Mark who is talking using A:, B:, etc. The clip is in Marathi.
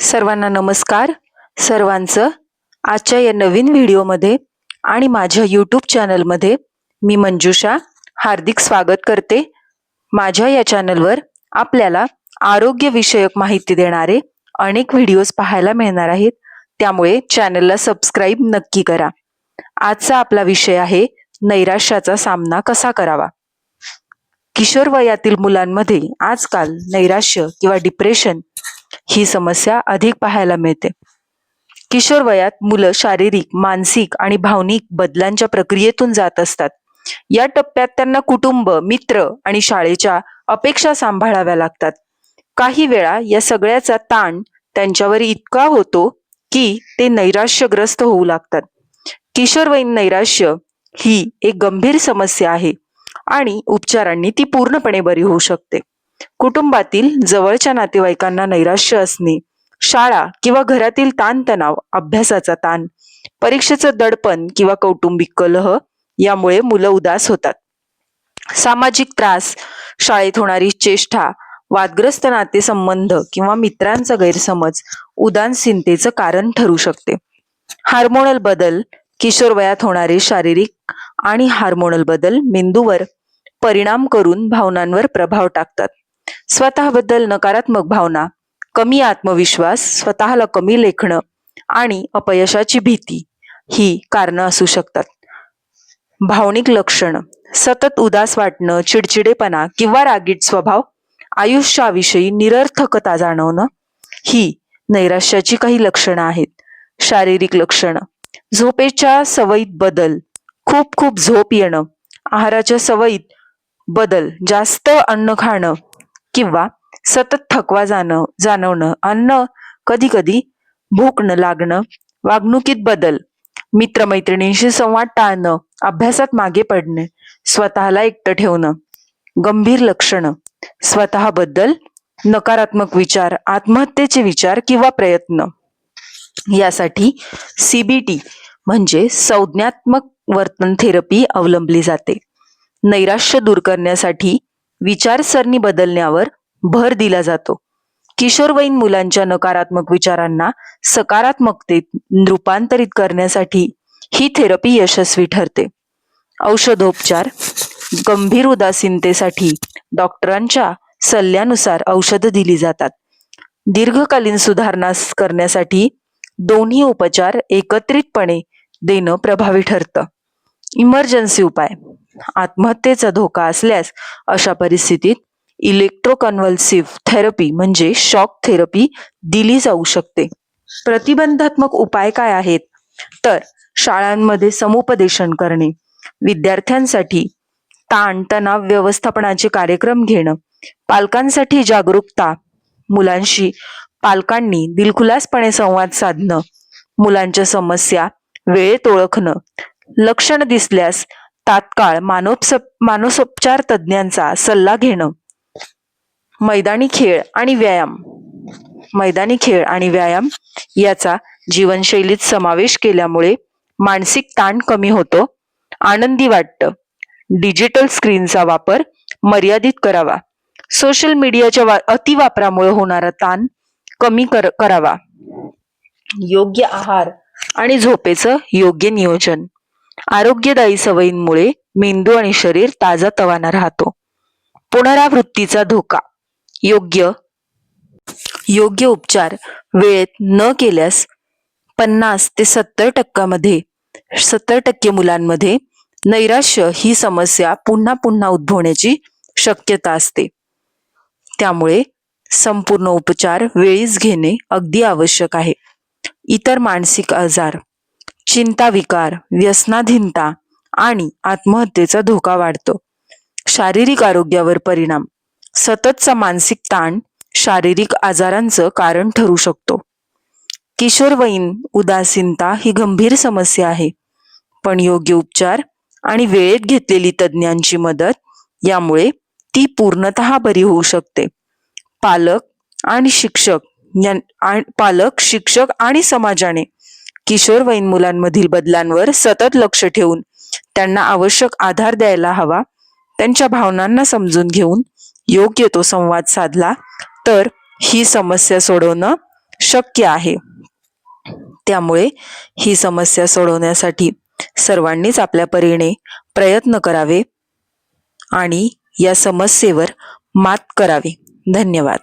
A: सर्वांना नमस्कार. सर्वांचं आजच्या या नवीन व्हिडिओमध्ये आणि माझ्या यूट्यूब चॅनलमध्ये मी मंजुषा हार्दिक स्वागत करते. माझ्या या चॅनलवर आपल्याला आरोग्यविषयक माहिती देणारे अनेक व्हिडिओज पाहायला मिळणार आहेत. त्यामुळे चॅनलला सबस्क्राईब नक्की करा. आजचा आपला विषय आहे नैराश्याचा सामना कसा करावा? किशोर वयातील मुलांमध्ये आजकाल नैराश्य किंवा डिप्रेशन ही समस्या अधिक पाहायला मिळते. किशोर वयात मुलं शारीरिक मानसिक आणि भावनिक बदलांच्या प्रक्रियेतून जात असतात. या टप्प्यात त्यांना कुटुंब मित्र आणि शाळेच्या अपेक्षा सांभाळाव्या लागतात. काही वेळा या सगळ्याचा ताण त्यांच्यावर इतका होतो की ते नैराश्यग्रस्त होऊ लागतात. किशोरवयीन नैराश्य ही एक गंभीर समस्या आहे आणि उपचारांनी ती पूर्णपणे बरी होऊ शकते. कुटुंबातील जवळच्या नातेवाईकांना नैराश्य असणे शाळा किंवा घरातील ताणतणाव अभ्यासाचा ताण परीक्षेचं दडपण किंवा कौटुंबिक कलह यामुळे मुलं उदास होतात. सामाजिक त्रास शाळेत होणारी चेष्टा वादग्रस्त नातेसंबंध किंवा मित्रांचा गैरसमज उदासीनतेचं कारण ठरू शकते. हार्मोनल बदल किशोर वयात होणारे शारीरिक आणि हार्मोनल बदल मेंदूवर परिणाम करून भावनांवर प्रभाव टाकतात. स्वतःबद्दल नकारात्मक भावना कमी आत्मविश्वास स्वतःला कमी लेखणं आणि अपयशाची भीती ही कारणं असू शकतात. भावनिक लक्षणं सतत उदास वाटणं चिडचिडेपणा किंवा रागीट स्वभाव आयुष्याविषयी निरर्थकता जाणवणं ही नैराश्याची काही लक्षणं आहेत. शारीरिक लक्षणं झोपेच्या सवयीत बदल खूप खूप झोप येणं आहाराच्या सवयीत बदल जास्त अन्न खाणं किंवा सतत थकवा जाणं जाणवणं अन्न कधी कधी भूक न लागणं वागणुकीत बदल मित्रमैत्रिणींशी संवाद टाळणं अभ्यासात मागे पडणे स्वतःला एकटं ठेवणं गंभीर लक्षणं स्वतःबद्दल नकारात्मक विचार आत्महत्येचे विचार किंवा प्रयत्न. यासाठी सीबीटी म्हणजे संज्ञात्मक वर्तन थेरपी अवलंबली जाते. नैराश्य दूर करण्यासाठी विचारसरणी बदलण्यावर भर दिला जातो. किशोरवयीन मुलांच्या नकारात्मक विचारांना सकारात्मकतेत रूपांतरित करण्यासाठी ही थेरपी यशस्वी ठरते. औषधोपचार गंभीर उदासीनतेसाठी डॉक्टरांच्या सल्ल्यानुसार औषधं दिली जातात. दीर्घकालीन सुधारणा करण्यासाठी दोन्ही उपचार एकत्रितपणे देणं प्रभावी ठरतं. इमर्जन्सी उपाय. आत्महत्येचा धोका असल्यास अशा परिस्थितीत इलेक्ट्रोकन्व्हल्सिव्ह थेरपी म्हणजे शॉक थेरपी दिली जाऊ शकते. प्रतिबंधात्मक उपाय काय आहेत? तर शाळांमध्ये समुपदेशन करणे विद्यार्थ्यांसाठी ताण तणाव व्यवस्थापनाचे कार्यक्रम घेणं पालकांसाठी जागरूकता मुलांशी पालकांनी दिलखुलासपणे संवाद साधणं मुलांच्या समस्या वेळेत ओळखणं लक्षण दिसल्यास तात्काळ मानोपसप मानसोपचार तज्ज्ञांचा सल्ला घेणं. मैदानी खेळ आणि व्यायाम. मैदानी खेळ आणि व्यायाम याचा जीवनशैलीत समावेश केल्यामुळे मानसिक ताण कमी होतो आनंदी वाटतं. डिजिटल स्क्रीनचा वापर मर्यादित करावा. सोशल मीडियाच्या वा अतिवापरामुळे होणारा ताण कमी कर करावा. योग्य आहार आणि झोपेचं योग्य नियोजन. आरोग्यदायी सवयींमुळे मेंदू आणि शरीर ताजा तवाना राहतो. पुनरावृत्तीचा धोका. योग्य योग्य उपचार वेळेत न केल्यास पन्नास ते सत्तर टक्क्यामध्ये सत्तर टक्के मुलांमध्ये नैराश्य ही समस्या पुन्हा पुन्हा उद्भवण्याची शक्यता असते. त्यामुळे संपूर्ण उपचार वेळीच घेणे अगदी आवश्यक आहे. इतर मानसिक आजार चिंताविकार व्यसनाधीनता आणि आत्महत्येचा धोका वाढतो. शारीरिक आरोग्यावर परिणाम. सततचा मानसिक ताण शारीरिक आजारांचं कारण ठरू शकतो. किशोरवयीन उदासीनता ही गंभीर समस्या आहे. पण योग्य उपचार आणि वेळेत घेतलेली तज्ज्ञांची मदत यामुळे ती पूर्णतः बरी होऊ शकते. पालक आणि शिक्षक पालक शिक्षक आणि समाजाने किशोरवयीन मुलांमधील बदलांवर सतत लक्ष ठेवून त्यांना आवश्यक आधार द्यायला हवा त्यांच्या भावनांना समजून घेऊन योग्य तो संवाद साधला तर ही समस्या सोडवणं शक्य आहे. त्यामुळे ही समस्या सोडवण्यासाठी सर्वांनीच आपल्या परीने प्रयत्न करावे आणि या समस्येवर मात करावी. धन्यवाद.